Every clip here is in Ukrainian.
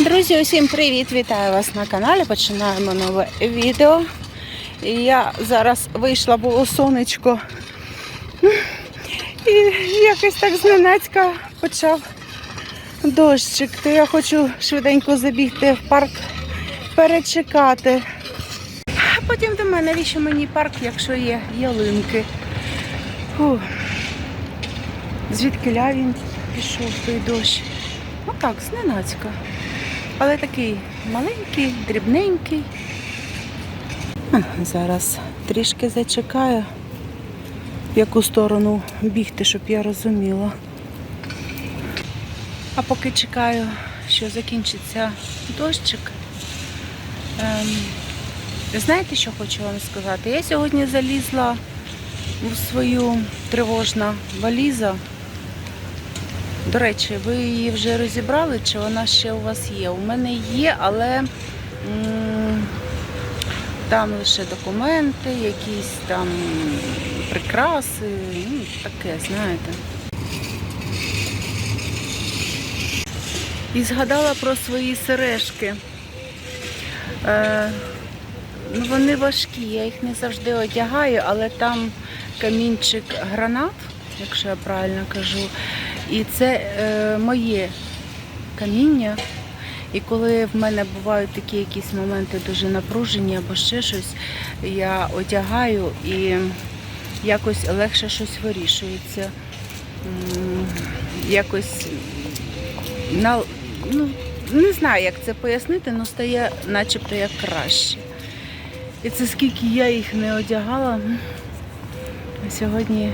Друзі, усім привіт! Вітаю вас на каналі. Починаємо нове відео. Я зараз вийшла, було сонечко. І якось так зненацька почав дощик. То я хочу швиденько забігти в парк, перечекати. А потім до мене, навіщо мені парк, якщо є ялинки. Фу. Звідки він пішов той дощ? Ну так, зненацька. Але такий маленький, дрібненький. Зараз трішки зачекаю, в яку сторону бігти, щоб я розуміла. А поки чекаю, що закінчиться дощик. Ем, знаєте, що хочу вам сказати? Я сьогодні залізла в свою тривожну валізу. До речі, ви її вже розібрали, чи вона ще у вас є? У мене є, але там лише документи, якісь там прикраси, ну, таке, знаєте. І згадала про свої сережки. Е, ну, вони важкі, я їх не завжди одягаю, але там камінчик гранат, якщо я правильно кажу. І це е, моє каміння. І коли в мене бувають такі якісь моменти дуже напружені або ще щось, я одягаю і якось легше щось вирішується. Якось на, ну, не знаю, як це пояснити, але стає начебто як краще. І це скільки я їх не одягала. Сьогодні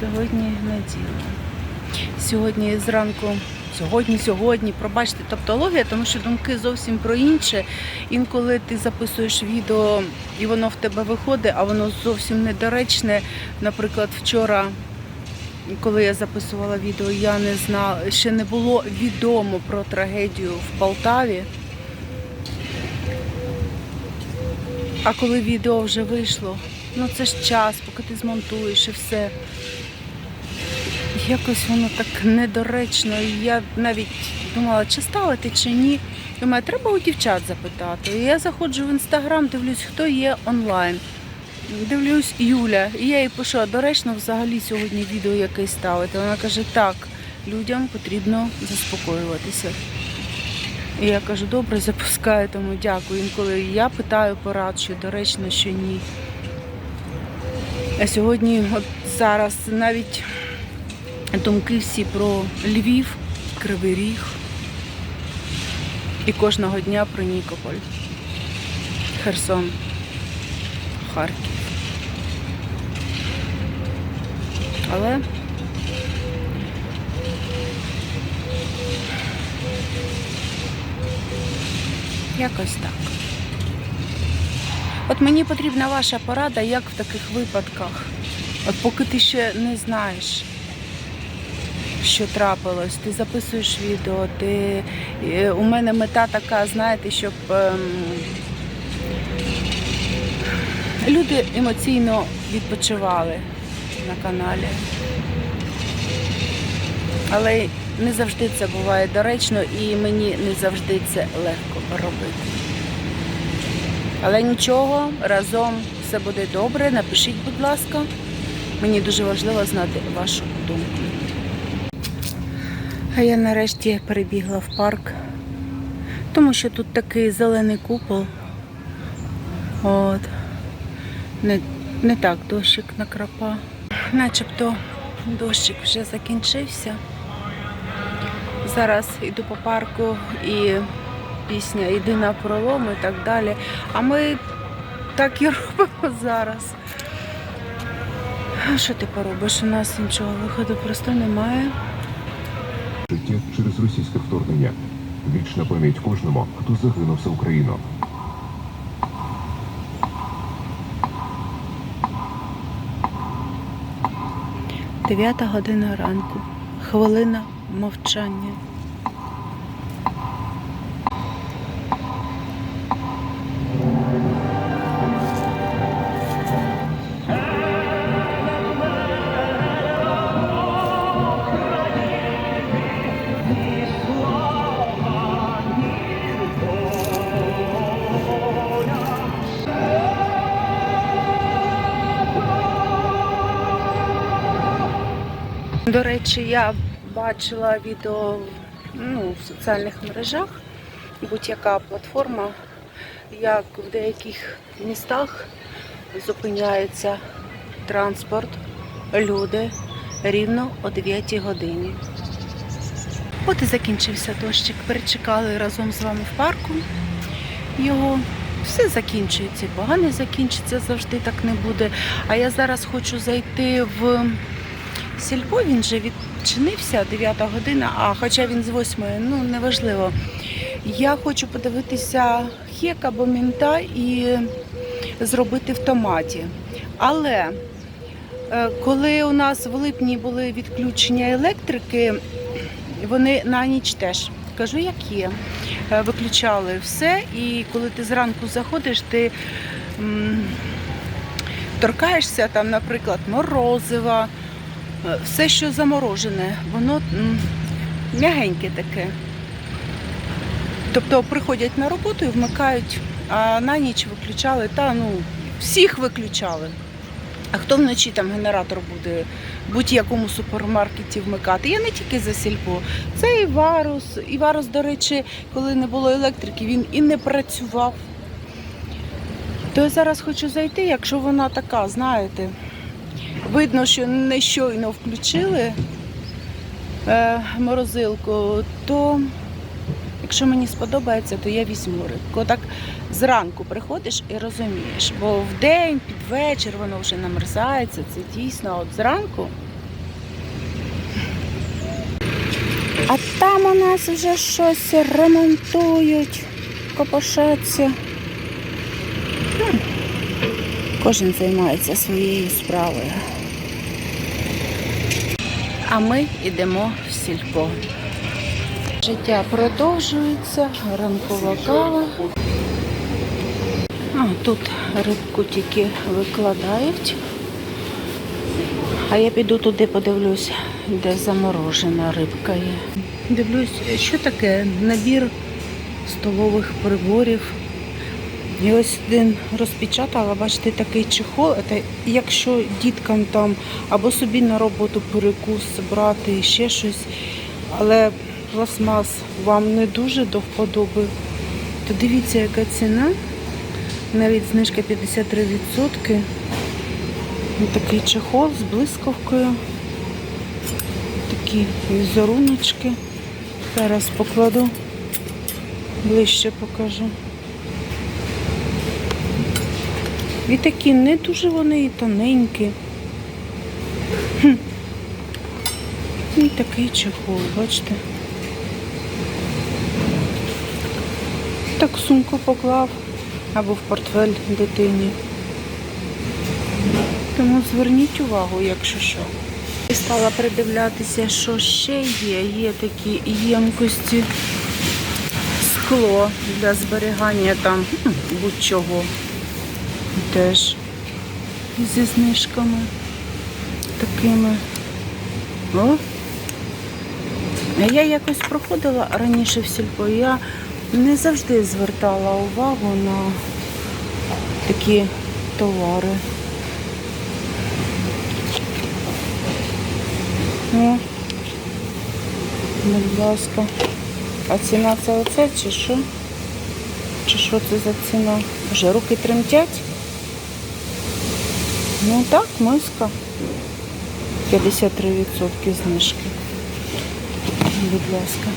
Сьогодні неділя. Сьогодні зранку, сьогодні, сьогодні, пробачте, тавтологія, тому що думки зовсім про інше. Інколи ти записуєш відео і воно в тебе виходить, а воно зовсім недоречне. Наприклад, вчора, коли я записувала відео, я не знала, ще не було відомо про трагедію в Полтаві. А коли відео вже вийшло, ну це ж час, поки ти змонтуєш і все. Якось воно так недоречно. І я навіть думала, чи ставити, чи ні. Думаю, треба у дівчат запитати. І я заходжу в інстаграм, дивлюсь, хто є онлайн. Дивлюсь Юля. І я їй пишу, а доречно взагалі сьогодні відео якесь ставити. Вона каже, так, людям потрібно заспокоюватися. І я кажу, добре, запускаю, тому дякую. Інколи я питаю порад, що доречно, що ні. А сьогодні, от зараз навіть думки всі про Львів, Кривий Ріг і кожного дня про Нікополь, Херсон, Харків. Але якось так. От мені потрібна ваша порада, як в таких випадках. От поки ти ще не знаєш, що трапилось, ти записуєш відео, ти... е, у мене мета така, знаєте, щоб ем... люди емоційно відпочивали на каналі. Але не завжди це буває доречно і мені не завжди це легко робити. Але нічого, разом все буде добре. Напишіть, будь ласка. Мені дуже важливо знати вашу думку. А я нарешті перебігла в парк, тому що тут такий зелений купол. От. Не, не так дощик накрапа. Начебто дощик вже закінчився. Зараз йду по парку і пісня Іди на пролом і так далі. А ми так і робимо зараз. А Що ти поробиш? У нас іншого виходу просто немає. Життя через російське вторгнення. Вічна пам'ять кожному, хто загинув за Україну. Дев'ята година ранку. Хвилина мовчання. До речі, я бачила відео ну, в соціальних мережах, будь-яка платформа, як в деяких містах зупиняється транспорт, люди рівно о 9 годині. От і закінчився дощик. Перечекали разом з вами в парку його. Все закінчується, і погане закінчиться, завжди так не буде. А я зараз хочу зайти в сільпо, він вже відчинився 9 година, а хоча він з 8, ну неважливо. Я хочу подивитися хек або мінта і зробити в томаті. Але е, коли у нас в липні були відключення електрики, вони на ніч теж. Кажу, як є. Е, Виключали все, і коли ти зранку заходиш, ти м, торкаєшся там, наприклад, морозива, все, що заморожене, воно м'ягеньке таке. Тобто приходять на роботу і вмикають, а на ніч виключали, та ну, всіх виключали. А хто вночі там генератор буде в будь-якому супермаркеті вмикати? Я не тільки за сільпо. Це і Варус. І Варус, до речі, коли не було електрики, він і не працював. То я зараз хочу зайти, якщо вона така, знаєте, видно, що не щойно включили е, морозилку, то якщо мені сподобається, то я візьму рибку. Отак зранку приходиш і розумієш, бо в день, під вечір воно вже намерзається, це дійсно, а от зранку. А там у нас вже щось ремонтують, копошаться. Кожен займається своєю справою. А ми йдемо в сільпо. Життя продовжується, ранкова кава. А, тут рибку тільки викладають. А я піду туди подивлюсь, де заморожена рибка є. Дивлюсь, що таке набір столових приборів. І ось один розпечатала, бачите, такий чехол. Це якщо діткам там або собі на роботу перекус брати, ще щось, але пластмас вам не дуже до вподоби, то дивіться, яка ціна. Навіть знижка 53%. Ось Такий чехол з блискавкою. Такі візеруночки. Зараз покладу, ближче покажу. І такі не дуже вони і тоненькі. Хм. І такий чехол, бачите. Так сумку поклав або в портфель дитині. Тому зверніть увагу, якщо що. І стала придивлятися, що ще є. Є такі ємкості, скло для зберігання там ну, будь-чого. Теж зі знижками такими. О! Я якось проходила раніше в сільпо, я не завжди звертала увагу на такі товари. О, будь ласка. А ціна це оце чи що? Чи що це за ціна? Вже руки тремтять? Ну так, миска. 53% знижки. Будь ласка.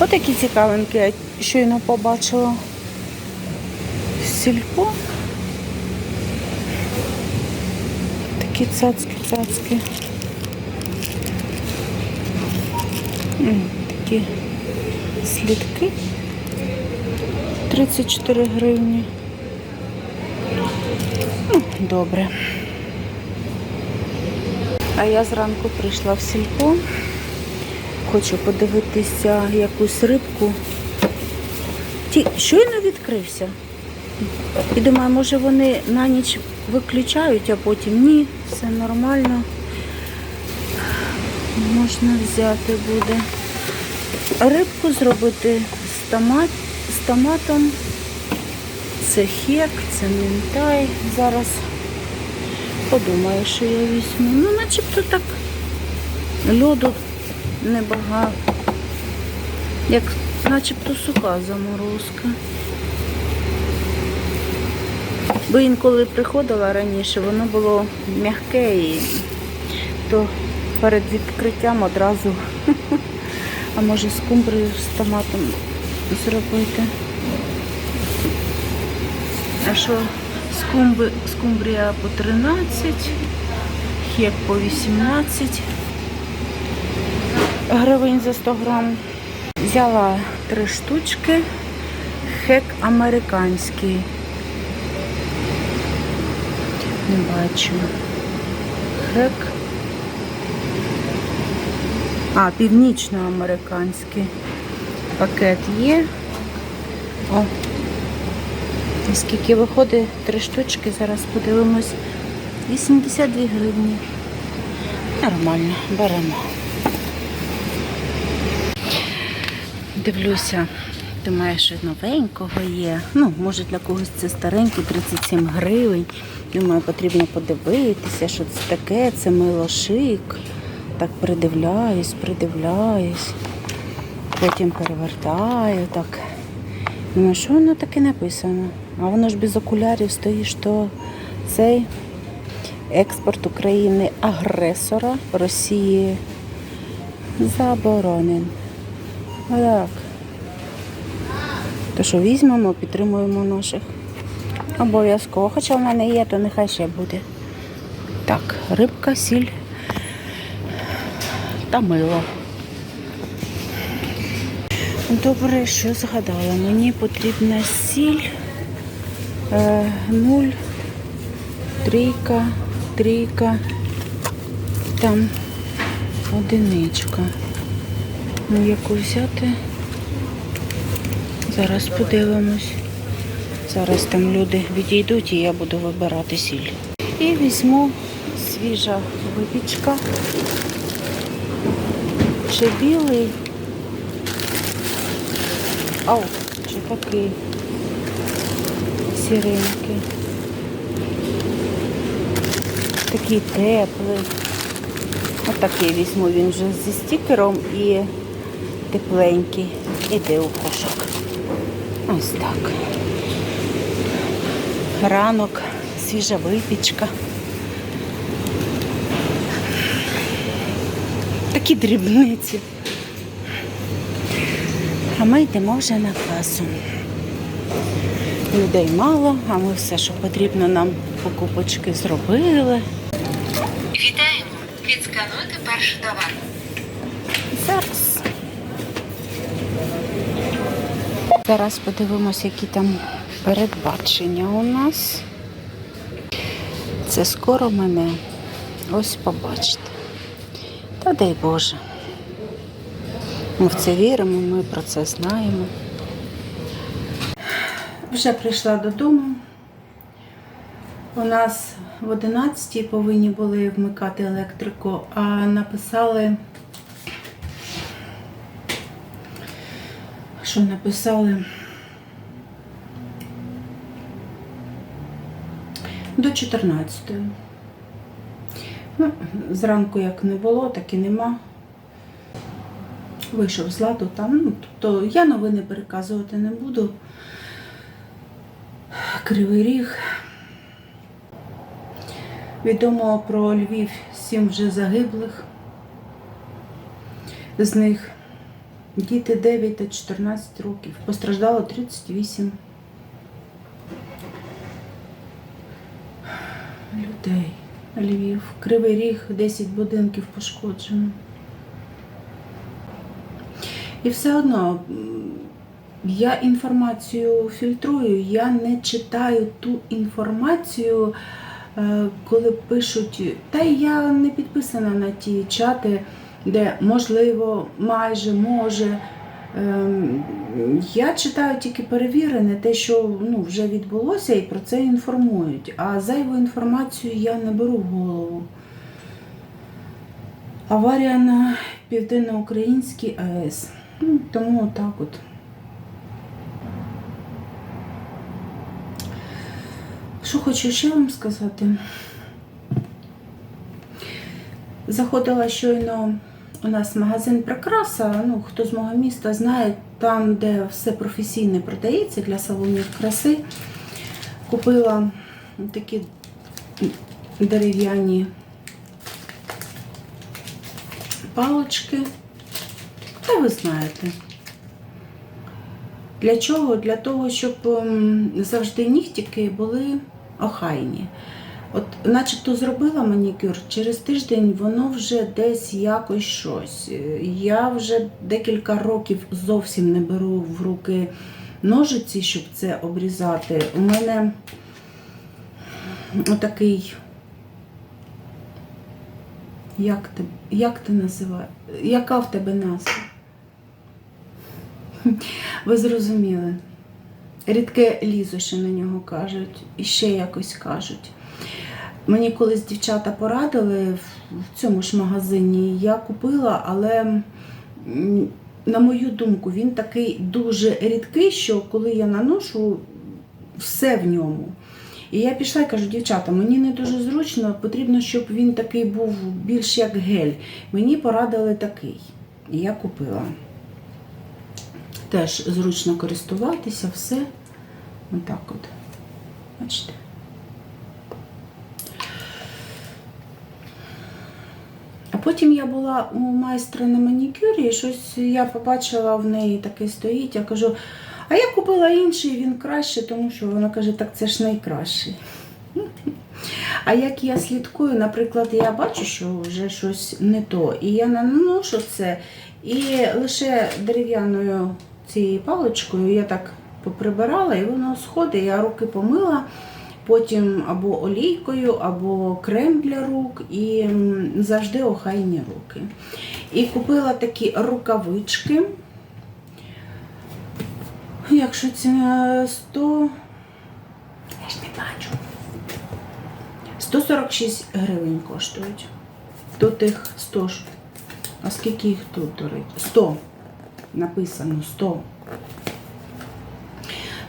Отакі цікавинки я щойно побачила. Сільпо. Такі цацки-цацки. Такі слідки. 34 гривні. Добре. А я зранку прийшла в сільпо. Хочу подивитися якусь рибку. Ті щойно відкрився. І думаю, може вони на ніч виключають, а потім ні, все нормально. Можна взяти буде. Рибку зробити з, томат, з томатом. Це хек, це мінтай. Зараз Подумаю, що я візьму. Ну, начебто так льоду небагато. Як начебто суха заморозка. Бо інколи приходила раніше, воно було м'яке і то перед відкриттям одразу. А може скумбрію з томатом зробити. А що скумби, скумбрія по 13, хек по 18 гривень за 100 грам. Взяла три штучки, хек американський. Не бачу. Хек. А, північноамериканський. Пакет є. О, скільки виходить? Три штучки. Зараз подивимось. 82 гривні. Нормально, беремо. Дивлюся, думаю, що новенького є. Ну, може для когось це старенький, 37 гривень. Думаю, потрібно подивитися, що це таке, це мило шик. Так придивляюсь, придивляюсь. Потім перевертаю так. Думаю, що воно таке написано? А воно ж без окулярів стоїть, що цей експорт України агресора Росії заборонен. Так. То що візьмемо, підтримуємо наших. Обов'язково. Хоча в мене є, то нехай ще буде. Так, рибка, сіль та мило. Добре, що згадала. Мені потрібна сіль, е, нуль, трійка, трійка, там одиничка. Ну, яку взяти? Зараз подивимось. Зараз там люди відійдуть і я буду вибирати сіль. І візьму свіжа випічка. Чи білий? Ау, чи такий сіренький. Такий теплий. Отакий візьму, він вже зі стікером і тепленький. Іде у кошик. Ось так. Ранок, свіжа випічка. Такі дрібниці. А ми йдемо вже на касу. Людей мало, а ми все, що потрібно нам покупочки зробили. Вітаємо! Відскануйте перший товар. Зараз. Зараз подивимося, які там передбачення у нас. Це скоро мене ось побачите. Та дай Боже. Ми в це віримо, ми про це знаємо. Вже прийшла додому. У нас в 11 повинні були вмикати електрику, а написали, що написали до 14. Ну, зранку як не було, так і нема. Вийшов з ладу там. Ну, тобто я новини переказувати не буду. Кривий ріг. Відомо про Львів сім вже загиблих. З них діти 9 та 14 років. Постраждало 38 людей. Львів. Кривий ріг, 10 будинків пошкоджено. І все одно я інформацію фільтрую, я не читаю ту інформацію, е, коли пишуть, та я не підписана на ті чати, де можливо, майже може. Ем, Я читаю тільки перевірене, те, що ну, вже відбулося, і про це інформують. А зайву інформацію я не беру в голову. Аварія на південноукраїнській АЕС. Ну, тому так от. Що хочу ще вам сказати? Заходила щойно у нас магазин прикраса. Ну, хто з мого міста знає, там, де все професійне продається для салонів краси. Купила такі дерев'яні палочки. Та ви знаєте. Для чого? Для того, щоб ем, завжди нігтики були охайні. От, начебто зробила манікюр, через тиждень воно вже десь якось щось. Я вже декілька років зовсім не беру в руки ножиці, щоб це обрізати. У мене отакий. Як ти, як ти називаєш? Яка в тебе назва? Ви зрозуміли. Рідке лізо ще на нього кажуть, і ще якось кажуть. Мені колись дівчата порадили в цьому ж магазині. Я купила, але, на мою думку, він такий дуже рідкий, що коли я наношу, все в ньому. І я пішла і кажу, дівчата, мені не дуже зручно, потрібно, щоб він такий був більш як гель. Мені порадили такий. І я купила. Теж зручно користуватися, все. Отак от. Бачите? А потім я була у майстра на манікюрі, і щось я побачила в неї таке стоїть. Я кажу, а я купила інший, він краще, тому що вона каже, так це ж найкращий. А як я слідкую, наприклад, я бачу, що вже щось не то, і я наношу це, і лише дерев'яною цією паличкою я так поприбирала, і воно сходить, я руки помила, потім або олійкою, або крем для рук, і завжди охайні руки. І купила такі рукавички. Якщо ціна 100. Я ж не бачу. 146 гривень коштують. Тут їх 100 ж. А скільки їх тут, до речі? 100. Написано 100.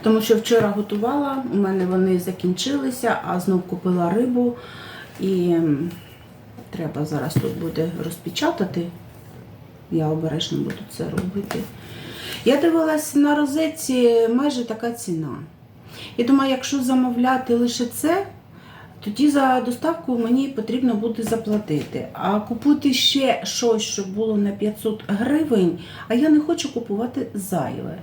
Тому що вчора готувала, у мене вони закінчилися, а знов купила рибу. І треба зараз тут буде розпечатати. Я обережно буду це робити. Я дивилась на розетці майже така ціна. І думаю, якщо замовляти лише це, тоді за доставку мені потрібно буде заплатити. А купити ще щось, щоб було на 500 гривень, а я не хочу купувати зайве.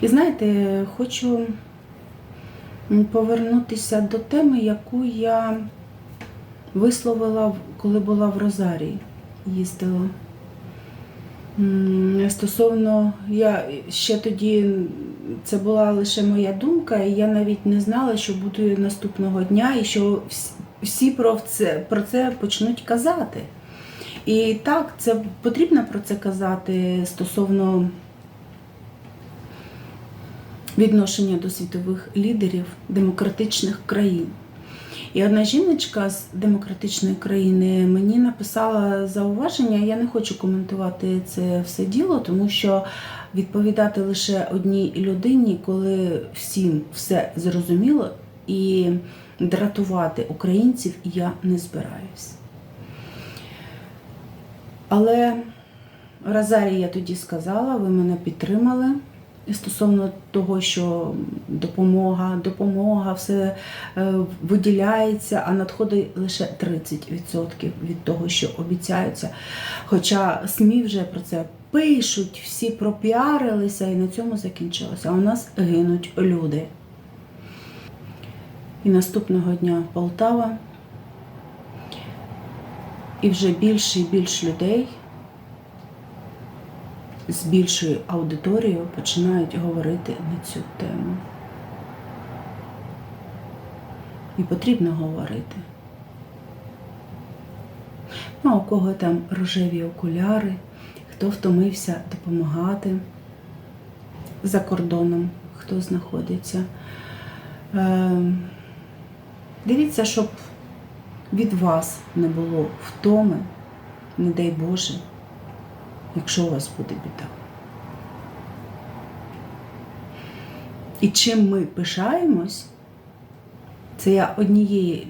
І знаєте, хочу повернутися до теми, яку я висловила, коли була в Розарії, їздила. Стосовно, я ще тоді це була лише моя думка, і я навіть не знала, що буде наступного дня, і що всі про це, про це почнуть казати. І так, це потрібно про це казати стосовно відношення до світових лідерів демократичних країн. І одна жіночка з демократичної країни мені написала зауваження. Я не хочу коментувати це все діло, тому що відповідати лише одній людині, коли всім все зрозуміло, і дратувати українців я не збираюсь. Але Розарі я тоді сказала, ви мене підтримали. Стосовно того, що допомога, допомога, все е, виділяється, а надходить лише 30% від того, що обіцяються. Хоча СМІ вже про це пишуть, всі пропіарилися і на цьому закінчилося. А у нас гинуть люди. І наступного дня Полтава. І вже більше і більше людей з більшою аудиторією починають говорити на цю тему. І потрібно говорити. Ну, а у кого там рожеві окуляри, хто втомився допомагати за кордоном, хто знаходиться. Е, Дивіться, щоб від вас не було втоми, не дай Боже якщо у вас буде біда. І чим ми пишаємось, це я однієї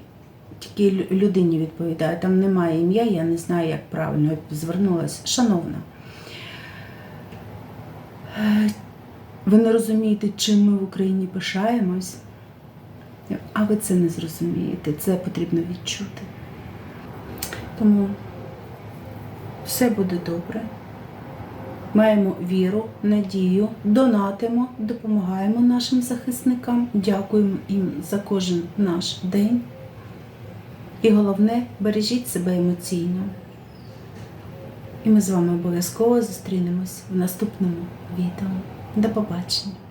тільки людині відповідаю. Там немає ім'я, я не знаю, як правильно звернулася. Шановна, е, ви не розумієте, чим ми в Україні пишаємось, а ви це не зрозумієте. Це потрібно відчути. Тому все буде добре. Маємо віру, надію, донатимо, допомагаємо нашим захисникам, дякуємо їм за кожен наш день. І головне, бережіть себе емоційно. І ми з вами обов'язково зустрінемось в наступному відео. До побачення!